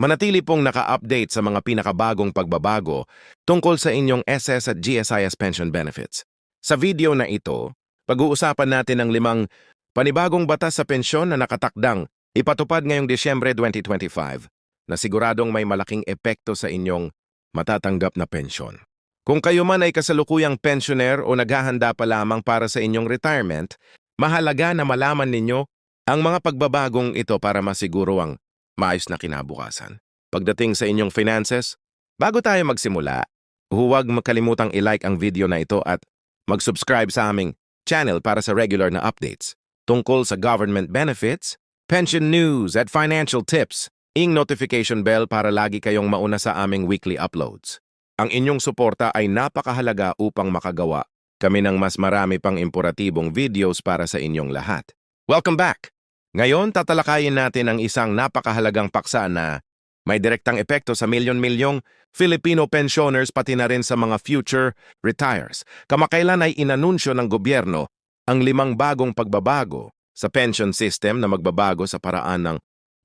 Manatili pong naka-update sa mga pinakabagong pagbabago tungkol sa inyong SS at GSIS pension benefits. Sa video na ito, pag-uusapan natin ang limang panibagong batas sa pensyon na nakatakdang ipatupad ngayong Disyembre 2025 na siguradong may malaking epekto sa inyong matatanggap na pensyon. Kung kayo man ay kasalukuyang pensioner o naghahanda pa lamang para sa inyong retirement, mahalaga na malaman ninyo ang mga pagbabagong ito para masiguro ang maayos na kinabukasan. Pagdating sa inyong finances, bago tayo magsimula, huwag makalimutang i-like ang video na ito at mag-subscribe sa aming channel para sa regular na updates tungkol sa government benefits, pension news at financial tips. Ing notification bell para lagi kayong mauna sa aming weekly uploads. Ang inyong suporta ay napakahalaga upang makagawa kami ng mas marami pang imporatibong videos para sa inyong lahat. Welcome back! Ngayon, tatalakayin natin ang isang napakahalagang paksa na may direktang epekto sa milyon-milyong Filipino pensioners pati na rin sa mga future retires. Kamakailan ay inanunsyo ng gobyerno ang limang bagong pagbabago sa pension system na magbabago sa paraan ng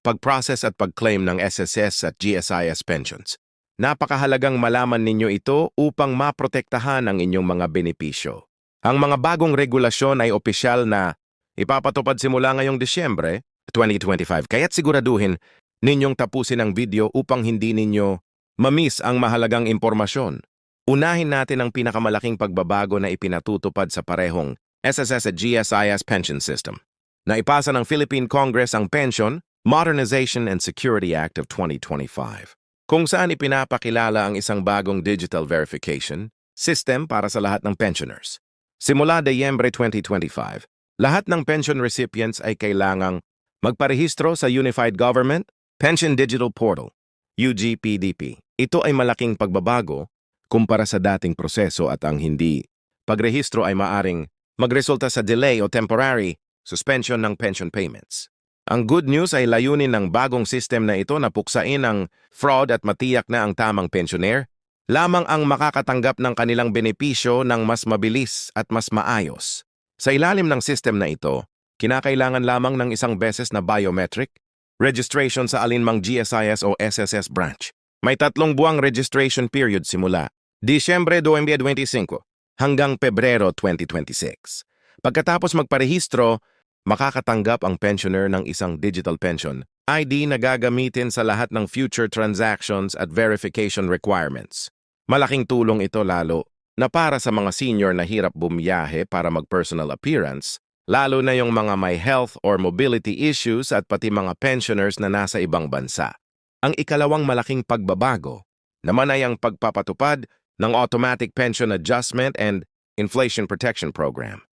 pag-process at pag-claim ng SSS at GSIS pensions. Napakahalagang malaman ninyo ito upang maprotektahan ang inyong mga benepisyo. Ang mga bagong regulasyon ay opisyal na ipapatupad simula ngayong Disyembre 2025 kaya't siguraduhin ninyong tapusin ang video upang hindi ninyo mamiss ang mahalagang impormasyon. Unahin natin ang pinakamalaking pagbabago na ipinatutupad sa parehong SSS at GSIS pension system. Naipasa ng Philippine Congress ang Pension, Modernization and Security Act of 2025, kung saan ipinapakilala ang isang bagong digital verification system para sa lahat ng pensioners. Simula Disyembre 2025, lahat ng pension recipients ay kailangang magparehistro sa Unified Government Pension Digital Portal, UGPDP. Ito ay malaking pagbabago kumpara sa dating proseso at ang hindi pagrehistro ay maaring magresulta sa delay o temporary suspension ng pension payments. Ang good news ay layunin ng bagong system na ito na puksain ang fraud at matiyak na ang tamang pensioner lamang ang makakatanggap ng kanilang benepisyo ng mas mabilis at mas maayos. Sa ilalim ng system na ito, kinakailangan lamang ng isang beses na biometric, registration sa alinmang GSIS o SSS branch. May tatlong buwang registration period simula Disyembre 2025 hanggang Pebrero 2026. Pagkatapos magparehistro, makakatanggap ang pensioner ng isang digital pension ID na gagamitin sa lahat ng future transactions at verification requirements. Malaking tulong ito lalo na para sa mga senior na hirap bumiyahe para mag-personal appearance, lalo na yung mga may health or mobility issues at pati mga pensioners na nasa ibang bansa. Ang ikalawang malaking pagbabago naman ay ang pagpapatupad ng Automatic Pension Adjustment and Inflation Protection Program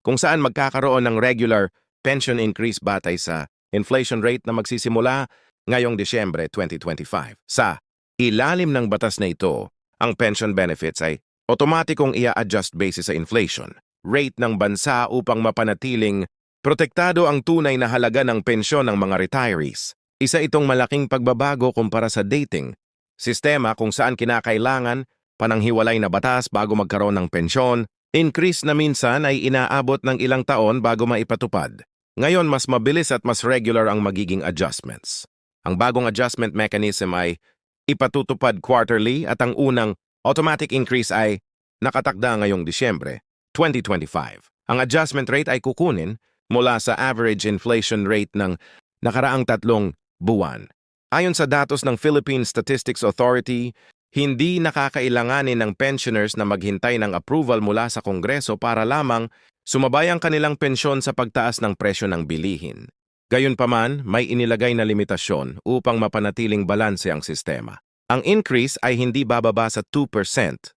kung saan magkakaroon ng regular pension increase batay sa inflation rate na magsisimula ngayong Disyembre 2025. Sa ilalim ng batas na ito, ang pension benefits ay otomatikong ia-adjust basis sa inflation rate ng bansa upang mapanatiling protektado ang tunay na halaga ng pensyon ng mga retirees. Isa itong malaking pagbabago kumpara sa dating sistema kung saan kinakailangan pananghiwalay na batas bago magkaroon ng pensyon Increase na minsan ay inaabot ng ilang taon bago maipatupad. Ngayon mas mabilis at mas regular ang magiging adjustments. Ang bagong adjustment mechanism ay ipatutupad quarterly at ang unang automatic increase ay nakatakda ngayong Disyembre 2025. Ang adjustment rate ay kukunin mula sa average inflation rate ng nakaraang tatlong buwan. Ayon sa datos ng Philippine Statistics Authority, hindi nakakailanganin ng pensioners na maghintay ng approval mula sa Kongreso para lamang sumabay ang kanilang pensyon sa pagtaas ng presyo ng bilihin. Gayunpaman, may inilagay na limitasyon upang mapanatiling balanse ang sistema. Ang increase ay hindi bababa sa 2%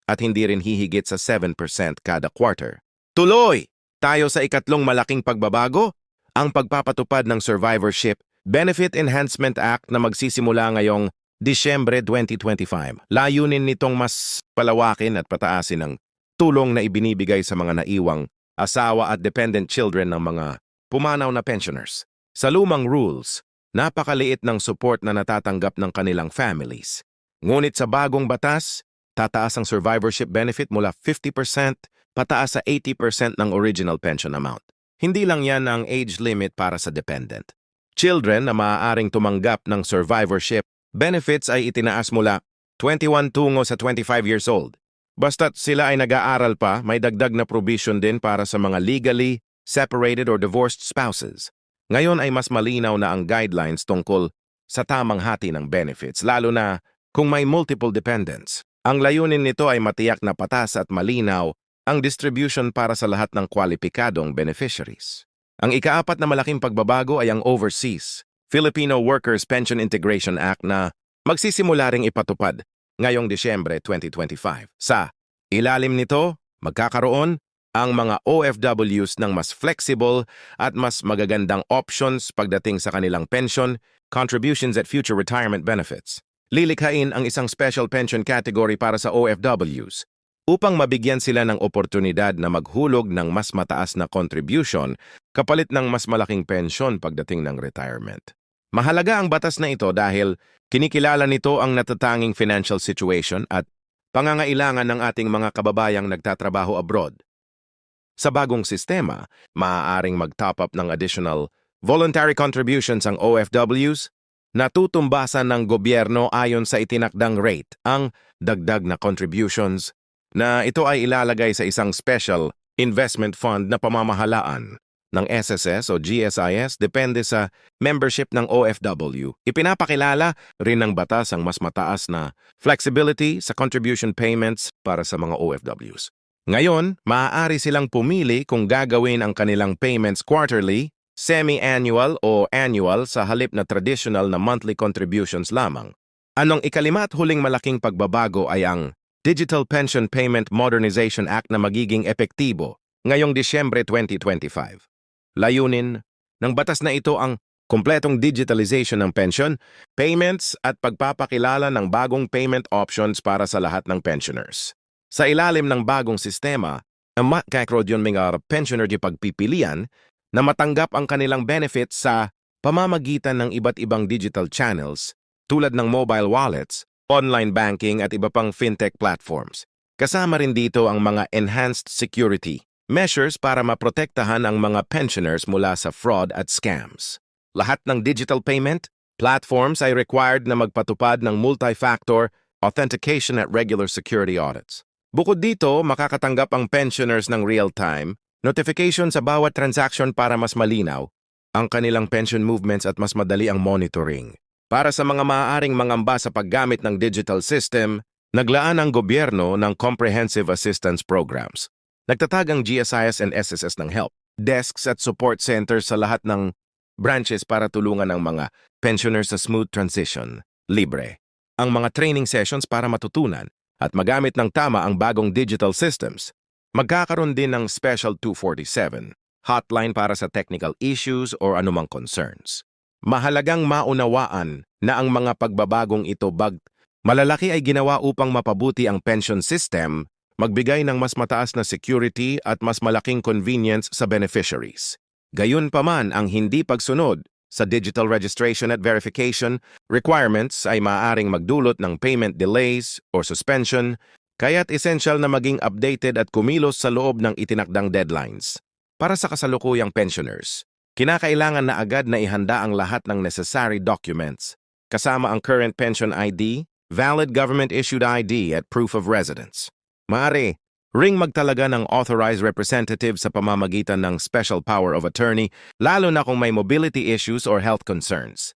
at hindi rin hihigit sa 7% kada quarter. Tuloy! Tayo sa ikatlong malaking pagbabago, ang pagpapatupad ng Survivorship Benefit Enhancement Act na magsisimula ngayong Disyembre 2025. Layunin nitong mas palawakin at pataasin ang tulong na ibinibigay sa mga naiwang asawa at dependent children ng mga pumanaw na pensioners. Sa lumang rules, napakaliit ng support na natatanggap ng kanilang families. Ngunit sa bagong batas, tataas ang survivorship benefit mula 50% pataas sa 80% ng original pension amount. Hindi lang yan ang age limit para sa dependent. Children na maaaring tumanggap ng survivorship benefits ay itinaas mula 21 tungo sa 25 years old. Basta't sila ay nag-aaral pa, may dagdag na provision din para sa mga legally separated or divorced spouses. Ngayon ay mas malinaw na ang guidelines tungkol sa tamang hati ng benefits, lalo na kung may multiple dependents. Ang layunin nito ay matiyak na patas at malinaw ang distribution para sa lahat ng kwalipikadong beneficiaries. Ang ikaapat na malaking pagbabago ay ang Overseas Filipino Workers Pension Integration Act na magsisimula ring ipatupad ngayong Disyembre 2025. Sa ilalim nito, magkakaroon ang mga OFWs ng mas flexible at mas magagandang options pagdating sa kanilang pension, contributions at future retirement benefits. Lilikhain ang isang special pension category para sa OFWs upang mabigyan sila ng oportunidad na maghulog ng mas mataas na contribution kapalit ng mas malaking pensyon pagdating ng retirement. Mahalaga ang batas na ito dahil kinikilala nito ang natatanging financial situation at pangangailangan ng ating mga kababayang nagtatrabaho abroad. Sa bagong sistema, maaaring mag-top up ng additional voluntary contributions ang OFWs na tutumbasan ng gobyerno ayon sa itinakdang rate ang dagdag na contributions na ito ay ilalagay sa isang special investment fund na pamamahalaan ng SSS o GSIS depende sa membership ng OFW. Ipinapakilala rin ng batas ang mas mataas na flexibility sa contribution payments para sa mga OFWs. Ngayon, maaari silang pumili kung gagawin ang kanilang payments quarterly, semi-annual o annual sa halip na traditional na monthly contributions lamang. Anong ikalima at huling malaking pagbabago ay ang Digital Pension Payment Modernization Act na magiging epektibo ngayong Disyembre 2025. Layunin ng batas na ito ang kompletong digitalization ng pension, payments at pagpapakilala ng bagong payment options para sa lahat ng pensioners. Sa ilalim ng bagong sistema, ang makakaroon yung mga pensioner di pagpipilian na matanggap ang kanilang benefits sa pamamagitan ng iba't ibang digital channels tulad ng mobile wallets, online banking at iba pang fintech platforms. Kasama rin dito ang mga enhanced security measures para maprotektahan ang mga pensioners mula sa fraud at scams. Lahat ng digital payment platforms ay required na magpatupad ng multi-factor authentication at regular security audits. Bukod dito, makakatanggap ang pensioners ng real-time notification sa bawat transaction para mas malinaw ang kanilang pension movements at mas madali ang monitoring. Para sa mga maaaring mangamba sa paggamit ng digital system, naglaan ang gobyerno ng Comprehensive Assistance Programs. Nagtatag ang GSIS and SSS ng help, desks at support centers sa lahat ng branches para tulungan ang mga pensioners sa smooth transition, libre. Ang mga training sessions para matutunan at magamit ng tama ang bagong digital systems. Magkakaroon din ng Special 247, hotline para sa technical issues or anumang concerns. Mahalagang maunawaan na ang mga pagbabagong ito bag malalaki ay ginawa upang mapabuti ang pension system, magbigay ng mas mataas na security at mas malaking convenience sa beneficiaries. Gayunpaman ang hindi pagsunod sa digital registration at verification requirements ay maaaring magdulot ng payment delays or suspension, kaya't essential na maging updated at kumilos sa loob ng itinakdang deadlines. Para sa kasalukuyang pensioners, kinakailangan na agad na ihanda ang lahat ng necessary documents, kasama ang current pension ID, valid government-issued ID at proof of residence. Maaari, ring magtalaga ng authorized representative sa pamamagitan ng special power of attorney lalo na kung may mobility issues or health concerns.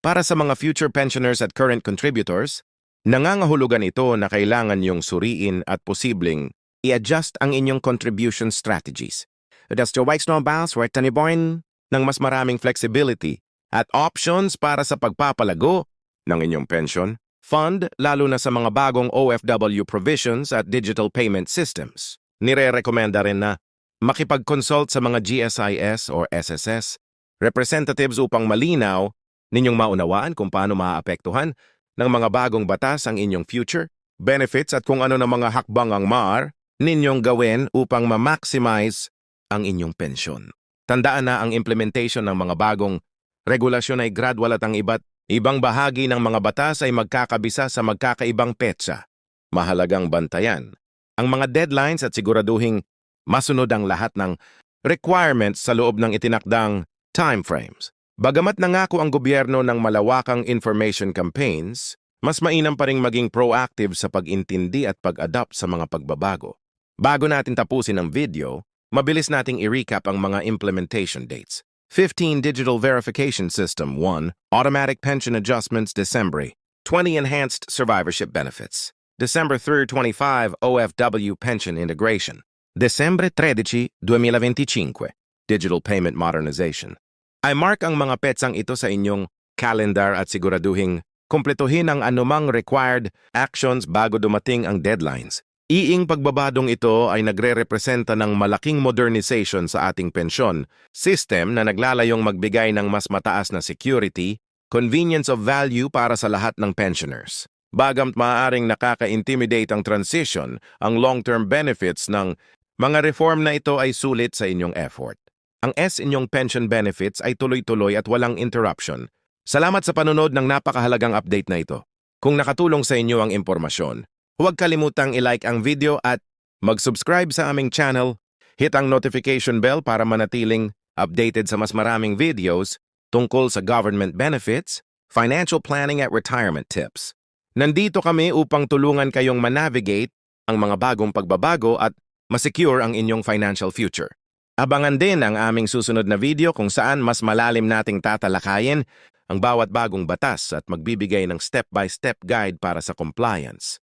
Para sa mga future pensioners at current contributors, nangangahulugan ito na kailangan yung suriin at posibleng i-adjust ang inyong contribution strategies. That's your white snowballs, Tony Boyne? ng mas maraming flexibility at options para sa pagpapalago ng inyong pension fund lalo na sa mga bagong OFW provisions at digital payment systems. Nire-rekomenda rin na makipag-consult sa mga GSIS or SSS representatives upang malinaw ninyong maunawaan kung paano maaapektuhan ng mga bagong batas ang inyong future, benefits at kung ano na mga hakbang ang MAR ninyong gawin upang ma-maximize ang inyong pensyon. Tandaan na ang implementation ng mga bagong regulasyon ay gradual at ang iba't ibang bahagi ng mga batas ay magkakabisa sa magkakaibang petsa. Mahalagang bantayan ang mga deadlines at siguraduhing masunod ang lahat ng requirements sa loob ng itinakdang timeframes. Bagamat nangako ang gobyerno ng malawakang information campaigns, mas mainam pa ring maging proactive sa pag-intindi at pag-adapt sa mga pagbabago. Bago natin tapusin ang video, mabilis nating i-recap ang mga implementation dates. 15 Digital Verification System 1, Automatic Pension Adjustments December 20 Enhanced Survivorship Benefits. December 3, 25 OFW Pension Integration. December 13, 2025 Digital Payment Modernization. I mark ang mga petsang ito sa inyong calendar at siguraduhing kumpletuhin ang anumang required actions bago dumating ang deadlines. Iing pagbabadong ito ay nagre-representa ng malaking modernization sa ating pensyon, system na naglalayong magbigay ng mas mataas na security, convenience of value para sa lahat ng pensioners. Bagamt maaaring nakaka-intimidate ang transition, ang long-term benefits ng mga reform na ito ay sulit sa inyong effort. Ang S inyong pension benefits ay tuloy-tuloy at walang interruption. Salamat sa panunod ng napakahalagang update na ito. Kung nakatulong sa inyo ang impormasyon, huwag kalimutang i-like ang video at mag-subscribe sa aming channel. Hit ang notification bell para manatiling updated sa mas maraming videos tungkol sa government benefits, financial planning at retirement tips. Nandito kami upang tulungan kayong manavigate ang mga bagong pagbabago at masecure ang inyong financial future. Abangan din ang aming susunod na video kung saan mas malalim nating tatalakayin ang bawat bagong batas at magbibigay ng step-by-step guide para sa compliance.